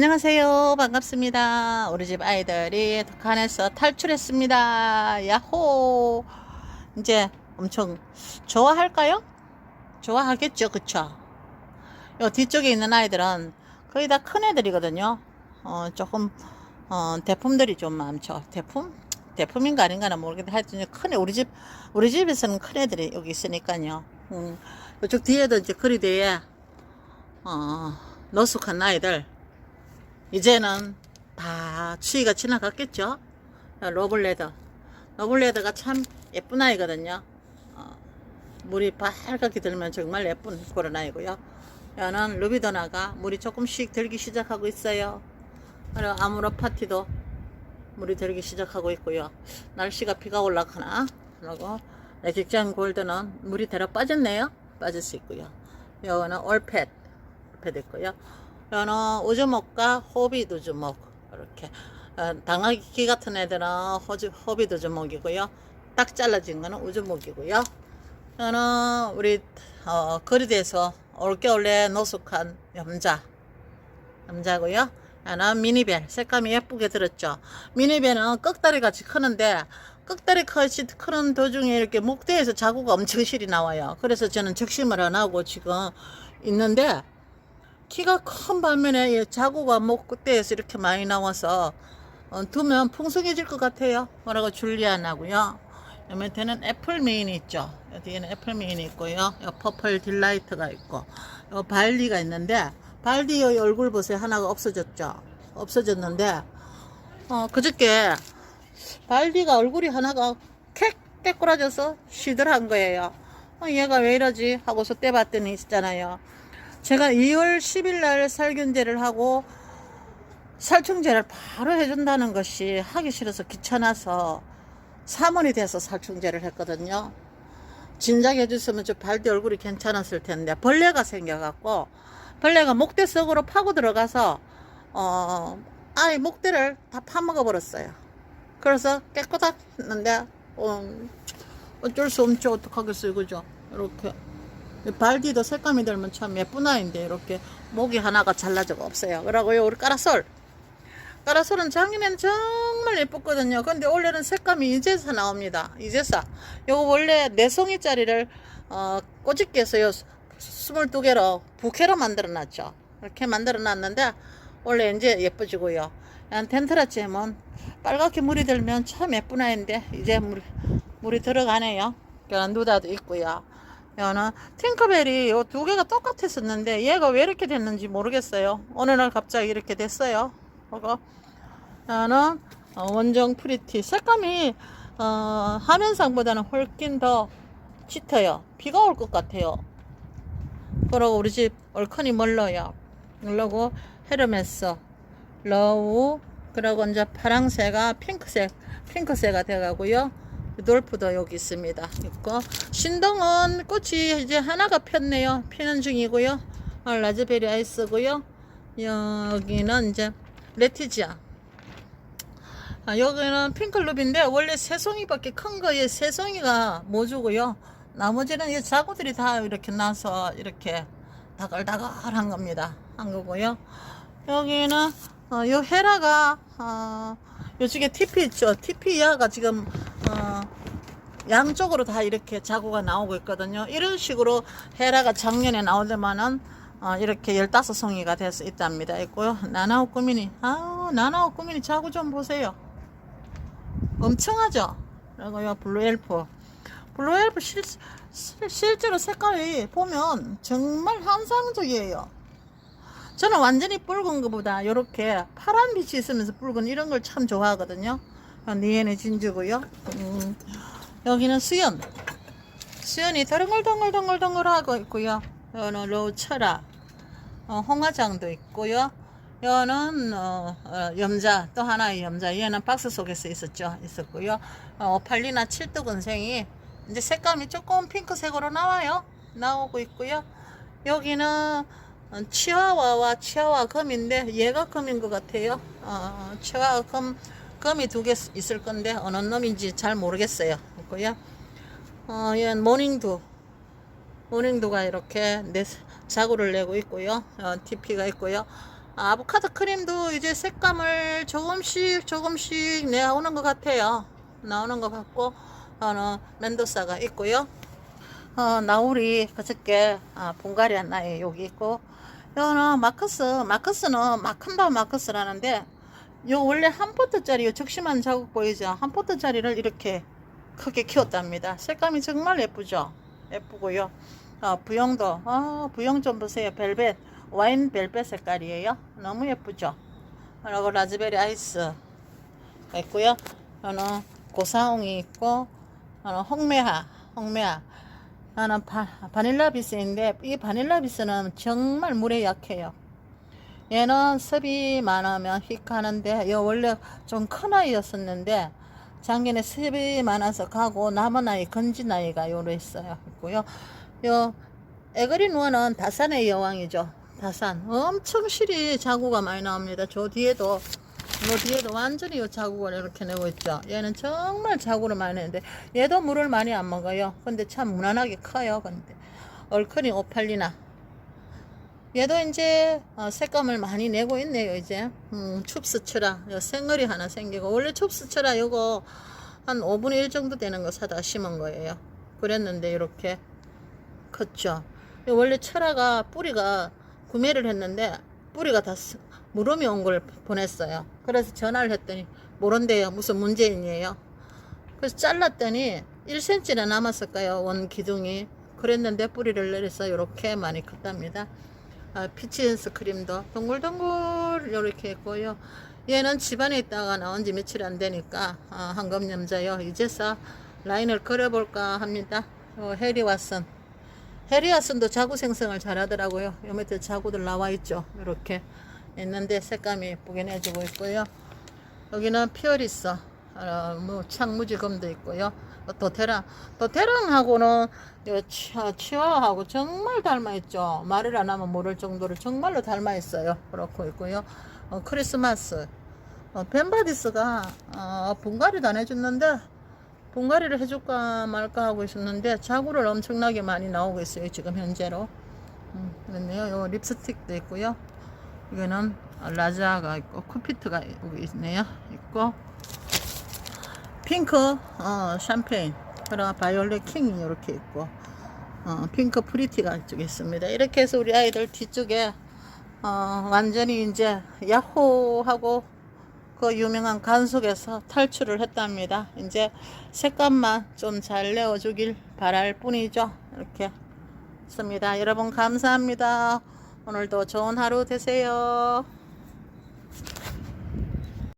안녕하세요. 반갑습니다. 우리 집 아이들이 북한에서 탈출했습니다. 야호! 이제 엄청 좋아할까요? 좋아하겠죠. 그쵸? 요 뒤쪽에 있는 아이들은 거의 다 큰 애들이거든요. 어, 조금, 어, 대품들이 좀 많죠. 대품? 대품인가 아닌가는 모르겠는데 하여튼 큰 애, 우리 집, 우리 집에서는 큰 애들이 여기 있으니까요. 음, 이쪽 뒤에도 이제 거리 뒤에, 어, 노숙한 아이들, 이제는 다 추위가 지나갔겠죠? 로블레더. 로블레더가 참 예쁜 아이거든요. 어, 물이 빨갛게 들면 정말 예쁜 그런 아이고요. 여는 루비도나가 물이 조금씩 들기 시작하고 있어요. 그리고 아무로 파티도 물이 들기 시작하고 있고요. 날씨가 비가 올라가나? 그리고 레직장 골드는 물이 들어 빠졌네요. 빠질 수 있고요. 요거는 올펫, 올펫 있고요. 요는 우주목과 호빗 우주목 이렇게 어, 당나귀 같은 애들은 호주, 호빗 우주목이고요. 딱 잘라진 거는 우주목이고요. 요는 우리 어, 거리대에서 올겨울에 노숙한 염자 남자고요. 하나 미니벨 색감이 예쁘게 들었죠. 미니벨은 꺽다리 같이 크는데 꺽다리 같이 크는 도중에 이렇게 목대에서 자구가 엄청 실이 나와요. 그래서 저는 적심을 안 하고 지금 있는데 키가 큰 반면에 이 자구가 목대에서 이렇게 많이 나와서 어, 두면 풍성해질 것 같아요. 뭐라고 줄리안하고요. 요 밑에는 애플 메인이 있죠. 요 뒤에는 애플 메인이 있고요. 요 퍼플 딜라이트가 있고, 요 발디가 있는데, 발디 요 얼굴 보세요. 하나가 없어졌죠. 없어졌는데, 어, 그저께 발디가 얼굴이 하나가 캣 깨꾸라져서 시들한 거예요. 어, 얘가 왜 이러지? 하고서 떼봤더니 있잖아요. 제가 2월 10일 날 살균제를 하고 살충제를 바로 해준다는 것이 하기 싫어서 귀찮아서 3원이 돼서 살충제를 했거든요. 진작 해줬으면 저 발디 얼굴이 괜찮았을 텐데 벌레가 생겨갖고 벌레가 목대 속으로 파고 들어가서 어 아예 목대를 다 파먹어 버렸어요. 그래서 깨끗했는데 어, 어쩔 수 없죠 어떡하겠어요 그죠 이렇게 발디도 색감이 들면 참 예쁜 아이인데 이렇게 목이 하나가 잘라져가 없어요. 그러고요 우리 까라솔 까라솔은 작년에는 정말 예뻤거든요. 근데 올해는 색감이 이제서 나옵니다. 이제서. 요거 원래 네 송이짜리를 어, 꼬집게서요 22개로 부캐로 만들어 놨죠. 이렇게 만들어 놨는데 원래 이제 예뻐지고요. 텐트라 잼은 빨갛게 물이 들면 참 예쁜 아이인데 이제 물, 물이 들어가네요. 그런 누다도 있고요. 여는 팅커벨이 요두 개가 똑같았었는데 얘가 왜 이렇게 됐는지 모르겠어요. 어느 날 갑자기 이렇게 됐어요. 그거 나는 어, 원정 프리티 색감이 어, 화면상보다는 훨씬 더 짙어요. 비가 올 것 같아요. 그러고 우리 집 얼큰이 멀러요. 그러고 헤르메스, 러우, 그러고 이제 파랑새가 핑크색, 핑크색가 돼가고요. 돌프도 여기 있습니다. 있고 신동은 꽃이 이제 하나가 폈네요. 피는 중이고요. 어, 라즈베리 아이스고요. 여기는 이제 레티지아. 아, 여기는 핑클룹인데 원래 세 송이밖에 큰 거에 세 송이가 모주고요. 나머지는 이 자구들이 다 이렇게 나서 이렇게 다글다글한 겁니다. 한 거고요. 여기는 어, 요 헤라가 어, 요쪽에 TP 있죠. TP야가 지금 어, 양쪽으로 다 이렇게 자구가 나오고 있거든요. 이런 식으로 헤라가 작년에 나오더만은 어, 이렇게 15송이가 돼서 있답니다. 있고요. 나나오 꾸미니. 아 나나오 꾸미니 자구 좀 보세요. 엄청하죠? 그리고요, 블루엘프. 블루엘프 실, 실, 실제로 색깔이 보면 정말 환상적이에요. 저는 완전히 붉은 것보다 이렇게 파란 빛이 있으면서 붉은 이런 걸 참 좋아하거든요. 니엔의 진주고요. 음, 여기는 수연. 수연이 덩글덩글덩글덩글 하고 있고요. 여기는 로철아. 어, 홍화장도 있고요. 여는 어, 어, 염자 또 하나의 염자 얘는 박스 속에서 있었죠 있었고요 어, 팔리나 칠두근생이 이제 색감이 조금 핑크색으로 나와요 나오고 있고요 여기는 어, 치와와와 치와와 검인데 얘가 검인 것 같아요 어, 치와와 검 검이 두 개 있을 건데 어느 놈인지 잘 모르겠어요. 있고요 어, 얘는 모닝두. 모닝두가 이렇게 내 자구를 내고 있고요. 어, TP가 있고요. 아보카도 크림도 이제 색감을 조금씩 조금씩 내오는 것 같아요. 나오는 것 같고, 어느 멘도사가 있고요. 어, 나우리 그저께 아, 분갈이 한 나이 여기 있고, 요는 마커스, 마커스는 마칸바 마커스라는데, 요 원래 한 포트짜리 요 적심한 자국 보이죠? 한 포트짜리를 이렇게 크게 키웠답니다. 색감이 정말 예쁘죠? 예쁘고요. 어, 부영도, 아, 부영 좀 보세요. 벨벳, 와인 벨벳 색깔이에요. 너무 예쁘죠? 그리고 라즈베리 아이스 있고요. 저는 고사홍이 있고, 저는 홍매화, 홍매화. 나는 바, 바닐라 비스인데, 이 바닐라 비스는 정말 물에 약해요. 얘는 습이 많으면 휙 하는데, 요 원래 좀 큰 아이였었는데, 작년에 습이 많아서 가고, 남은 아이, 건진 아이가 요로 있어요. 있고요. 요, 에그린 원은 다산의 여왕이죠. 다산. 엄청 실이 자구가 많이 나옵니다. 저 뒤에도, 요 뒤에도 완전히 요 자구가 이렇게 내고 있죠. 얘는 정말 자구를 많이 내는데, 얘도 물을 많이 안 먹어요. 근데 참 무난하게 커요. 근데. 얼큰이 오팔리나. 얘도 이제 어, 색감을 많이 내고 있네요 이제. 음, 춥스처라. 요 생얼이 하나 생기고. 원래 춥스처라 요거 한 5분의 1 정도 되는 거 사다 심은 거예요. 그랬는데 이렇게 컸죠. 요 원래 철화가 뿌리가 구매를 했는데 뿌리가 다 스- 무름이 온 걸 보냈어요. 그래서 전화를 했더니 모른대요. 무슨 문제인이에요? 그래서 잘랐더니 1cm나 남았을까요? 원 기둥이. 그랬는데 뿌리를 내려서 이렇게 많이 컸답니다 아, 피치엔스 크림도 동글동글 이렇게 있고요. 얘는 집안에 있다가 나온 지 며칠 안 되니까 아, 한검염자요. 이제서 라인을 그려볼까 합니다. 어, 해리 왓슨. 해리 왓슨도 자구 생성을 잘하더라고요. 요 밑에 자구들 나와 있죠. 이렇게 있는데 색감이 예쁘게 내주고 있고요. 여기는 피어리스. 어, 뭐 창무지검도 있고요. 어, 도테랑 도테랑하고는 요 치- 치와하고 정말 닮아 있죠. 말을 안 하면 모를 정도로 정말로 닮아 있어요. 그렇고 있고요. 어, 크리스마스 어, 벤바디스가 어, 분갈이도 안 해줬는데 분갈이를 해줄까 말까 하고 있었는데 자구를 엄청나게 많이 나오고 있어요. 지금 현재로. 음, 그렇네요. 요 립스틱도 있고요. 이거는 라자가 있고 쿠피트가 있네요. 있고 핑크 어, 샴페인 그리고 바이올렛 킹이 이렇게 있고 어, 핑크 프리티가 이쪽에 있습니다. 이렇게 해서 우리 아이들 뒤쪽에 어, 완전히 이제 야호 하고 그 유명한 간속에서 탈출을 했답니다. 이제 색감만 좀 잘 내어주길 바랄 뿐이죠. 이렇게 있습니다. 여러분 감사합니다. 오늘도 좋은 하루 되세요.